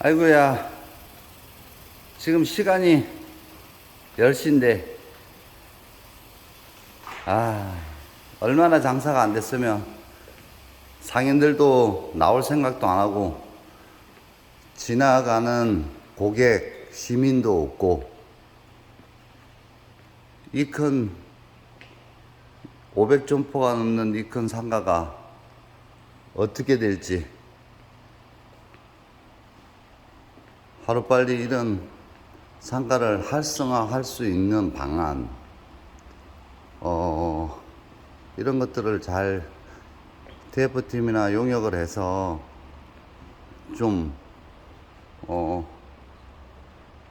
아이고야. 지금 시간이 10시인데, 아, 얼마나 장사가 안 됐으면 상인들도 나올 생각도 안 하고, 지나가는 고객, 시민도 없고, 이 큰 500점포가 넘는 이 큰 상가가 어떻게 될지 하루빨리 이런 상가를 활성화할 수 있는 방안, 어, 이런 것들을 잘 TF팀이나 용역을 해서 좀, 어,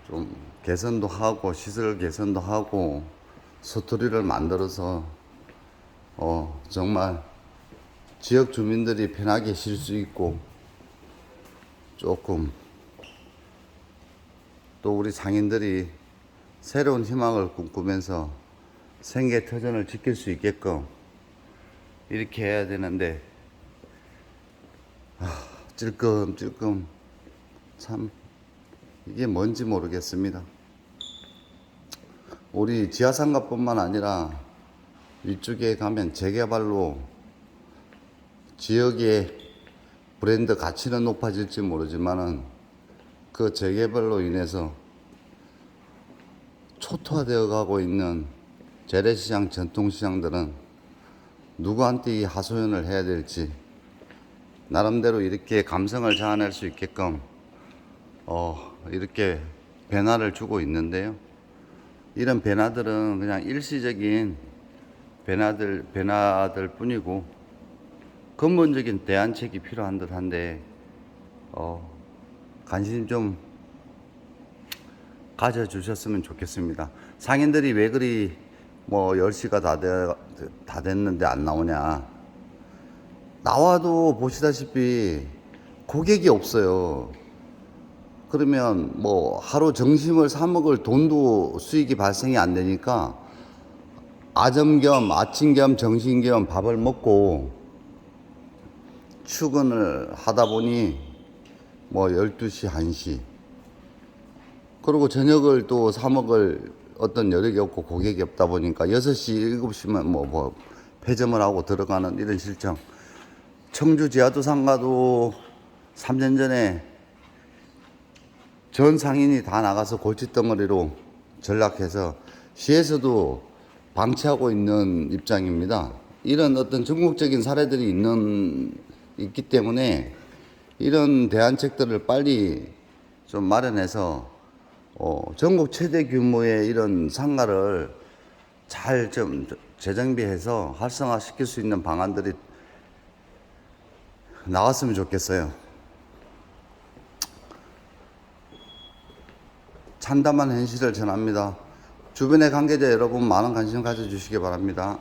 좀 개선도 하고, 시설 개선도 하고, 스토리를 만들어서, 어, 정말 지역 주민들이 편하게 쉴 수 있고, 조금 또 우리 상인들이 새로운 희망을 꿈꾸면서 생계 터전을 지킬 수 있게끔 이렇게 해야 되는데 아, 찔끔찔끔 참 이게 뭔지 모르겠습니다. 우리 지하상가뿐만 아니라 이쪽에 가면 재개발로 지역의 브랜드 가치는 높아질지 모르지만은 그 재개발로 인해서 초토화되어 가고 있는 재래시장, 전통시장들은 누구한테 이 하소연을 해야 될지 나름대로 이렇게 감성을 자아낼 수 있게끔 어, 이렇게 변화를 주고 있는데요. 이런 변화들은 그냥 일시적인 변화들, 변화들 뿐이고 근본적인 대안책이 필요한 듯 한데 어, 관심 좀 가져주셨으면 좋겠습니다. 상인들이 왜 그리 뭐 10시가 다, 돼, 다 됐는데 안 나오냐. 나와도 보시다시피 고객이 없어요. 그러면 뭐 하루 점심을 사 먹을 돈도 수익이 발생이 안 되니까 아점 겸 아침 겸 점심 겸 밥을 먹고 출근을 하다 보니 뭐 12시, 1시. 그리고 저녁을 또 사 먹을 어떤 여력이 없고 고객이 없다 보니까 6시, 7시면 뭐, 뭐, 폐점을 하고 들어가는 이런 실정. 청주 지하도 상가도 3년 전에 전 상인이 다 나가서 골칫덩어리로 전락해서 시에서도 방치하고 있는 입장입니다. 이런 어떤 전국적인 사례들이 있는, 있기 때문에 이런 대안책들을 빨리 좀 마련해서 어, 전국 최대 규모의 이런 상가를 잘 좀 재정비해서 활성화시킬 수 있는 방안들이 나왔으면 좋겠어요. 참담한 현실을 전합니다. 주변의 관계자 여러분 많은 관심 가져주시기 바랍니다.